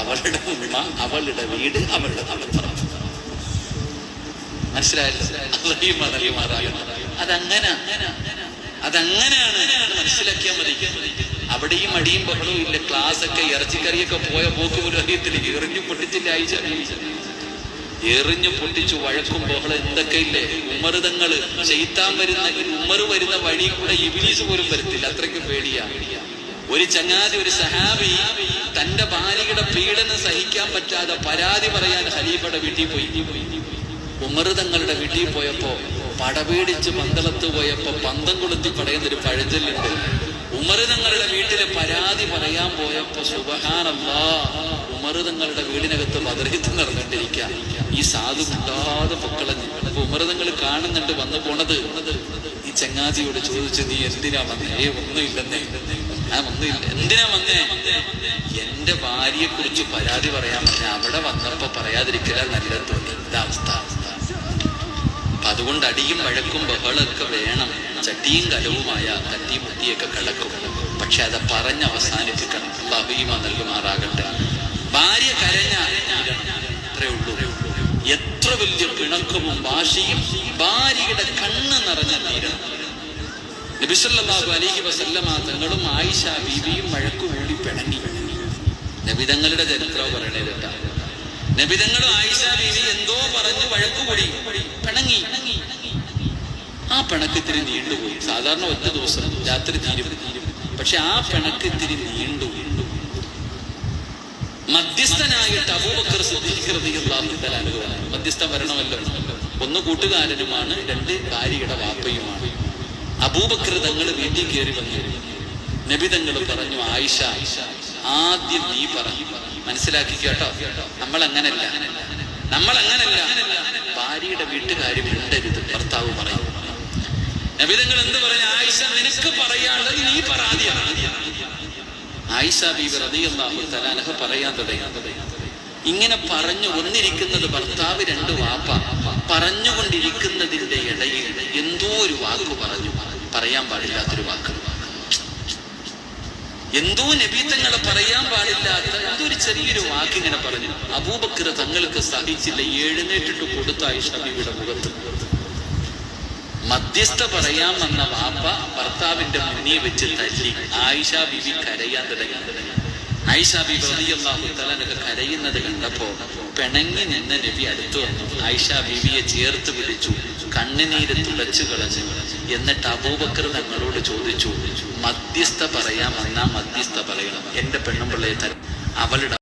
അവളുടെ ഉമ്മ അവളുടെ വീട് അവളുടെ അവസ്ഥ മനസ്സിലായല്ലോ? അതങ്ങനെ അതങ്ങനെയാണ് അത് മനസ്സിലാക്കിയാൽ മതി. അവിടെയും അടിയും ബഹളവും ഇല്ല. ക്ലാസ്സൊക്കെ ഇറച്ചിക്കറിയൊക്കെ പോയ പോക്ക് പോലും അറിയത്തില്ല. എറിഞ്ഞു പൊട്ടിച്ചില്ല ആയിച്ച എറിഞ്ഞു പൊട്ടിച്ചു വഴക്കും ബഹളം എന്തൊക്കെ ഇല്ലേ? ഉമ്മറുതങ്ങൾ. ചെയ്ത്താൻ വരുന്ന ഉമ്മറ് വരുന്ന വഴി കൂടെ ഇബിലീസ് പോലും വരത്തില്ല. അത്രയ്ക്കും പേടിയാ. ഒരു ചങ്ങാതി ഒരു സഹാബി തന്റെ ഭാര്യയുടെ പീഡനം സഹിക്കാൻ പറ്റാതെ പരാതി പറയാൻ ഖലീഫയുടെ വീട്ടിൽ പോയി. ഉമർ തങ്ങളുടെ വീട്ടിൽ പോയപ്പോ പടവീടിച്ച് പന്തളത്ത് പോയപ്പോ പന്തം കൊളുത്തി പടയുന്നൊരു പഴഞ്ചൊല്ലുണ്ട്. ഉമർ തങ്ങളുടെ വീട്ടിലെ പരാതി പറയാൻ പോയപ്പോ സുബഹാനല്ലാ ഉമർ തങ്ങളുടെ വീടിനകത്ത് മദർഹിത്ത് നടന്നിട്ടിരിക്കുക ഈ സാധു കിട്ടാതെ മക്കളെ അപ്പൊ ഉമർ കാണുന്നുണ്ട് വന്നു പോണത്. ഈ ചങ്ങാതിയോട് ചോദിച്ചു നീ എന്തിനാ വന്നേ? ഒന്നും ഒന്നുമില്ലെന്നേ. ആ ഒന്നുമില്ല എന്തിനാ വന്നേ? എന്റെ ഭാര്യയെ കുറിച്ച് പരാതി പറയാൻ പറഞ്ഞ അവിടെ വന്നപ്പോ പറയാതിരിക്കല നല്ല തോന്നി ഇതാ അവസ്ഥ. അപ്പൊ അതുകൊണ്ട് അടിയും വഴക്കും ബഹളമൊക്കെ വേണം. ചട്ടിയും കലവുമായ കത്തി മുട്ടിയൊക്കെ കിടക്കും പക്ഷെ അത് പറഞ്ഞ് അവസാനിപ്പിക്കണം. അള്ളാഹുമ നൽകുമാറാകട്ടെ ഭാര്യ കരഞ്ഞ അത്രേ ഉള്ളൂ. എത്ര വലിയ പിണക്കവും ഭാഷയും ഭാര്യയുടെ കണ്ണ് നിറഞ്ഞ തീരണം. നബിസല്ലാഹു അലൈഹി വസല്ലമ തങ്ങളും ആയിഷ ബീവിയും വഴക്കു കൂടി പിണങ്ങി. നബിതങ്ങളുടെ ചരിത്രം പറയണേ കേട്ടാ. നബിതങ്ങളും ആയിഷ ബീവി എന്തോ പറഞ്ഞു വഴക്കുകൂടി പിണങ്ങി. ആ പിണക്കിത്തിരി നീണ്ടുപോയി സാധാരണ ഒറ്റ ദിവസം രാത്രി തീരും. പക്ഷെ ആ പിണക്കിത്തിരി നീണ്ടു മധ്യസ്ഥനായിട്ട് അബൂബക്കർ മധ്യസ്ഥ വരണമല്ലോ. ഒന്ന് കൂട്ടുകാരനുമാണ് രണ്ട് ഭാര്യയുടെ വാപ്പയുമാണ്. അബൂബക്കർ തങ്ങൾ വീട്ടിൽ കയറി വന്നു. നബി തങ്ങൾ പറഞ്ഞു ആയിഷ ആദ്യം നീ പറഞ്ഞു മനസ്സിലാക്കി കേട്ടോ. നമ്മൾ അങ്ങനല്ല നമ്മൾ അങ്ങനല്ല ഭാര്യയുടെ വീട്ടുകാര് ഉണ്ടരുത്. ഭർത്താവ് പറയും. നബിതങ്ങൾ എന്ത് പറഞ്ഞു? ആയിഷ നിനക്ക് പറയാനുള്ളത് നീ പരാതിയാണ് ആയിഷ ബീബി റളിയല്ലാഹു തലാനഹ പറയാൻ തുടങ്ങി. ഇങ്ങനെ പറഞ്ഞു വന്നിരിക്കുന്നത് ഭർത്താവ് രണ്ട് വാപ്പ. പറഞ്ഞുകൊണ്ടിരിക്കുന്നതിന്റെ ഇടയിൽ എന്തോ ഒരു വാക്ക് പറഞ്ഞു. പറയാൻ പാടില്ലാത്തൊരു വാക്ക്. എന്തോ നബീത്തങ്ങളെ പറയാൻ പാടില്ലാത്ത എന്തോ ഒരു ചെറിയൊരു വാക്ക് ഇങ്ങനെ പറഞ്ഞു. അബൂബക്കർ തങ്ങൾക്ക് സഹിച്ചില്ല എഴുന്നേറ്റിട്ട് കൊടുത്ത ആയിഷ ബീവിയുടെ മുഖത്ത്. മധ്യസ്ഥ പറയാൻ വന്ന വാപ്പ ഭർത്താവിന്റെ മുന്നിൽ വെച്ച് തല്ലി. ആയിഷ ബിബി കരയാൻ തുടങ്ങി. ആയിഷ റളിയല്ലാഹു കരയുന്നത് കണ്ടപ്പോ പിണങ്ങി നിന്ന നബി അടുത്തു വന്നു. ആയിഷ ബീവിയെ ചേർത്ത് പിടിച്ചു കണ്ണുനീര് തുടച്ചു കളഞ്ഞു. എന്നിട്ട് അബൂബക്കർ തങ്ങളോട് ചോദിച്ചു മധ്യസ്ഥ പറയാം എന്നാ മധ്യസ്ഥ പറയണം. എന്റെ പെണ്ണുമ്പിള്ളയെ തരും അവളുടെ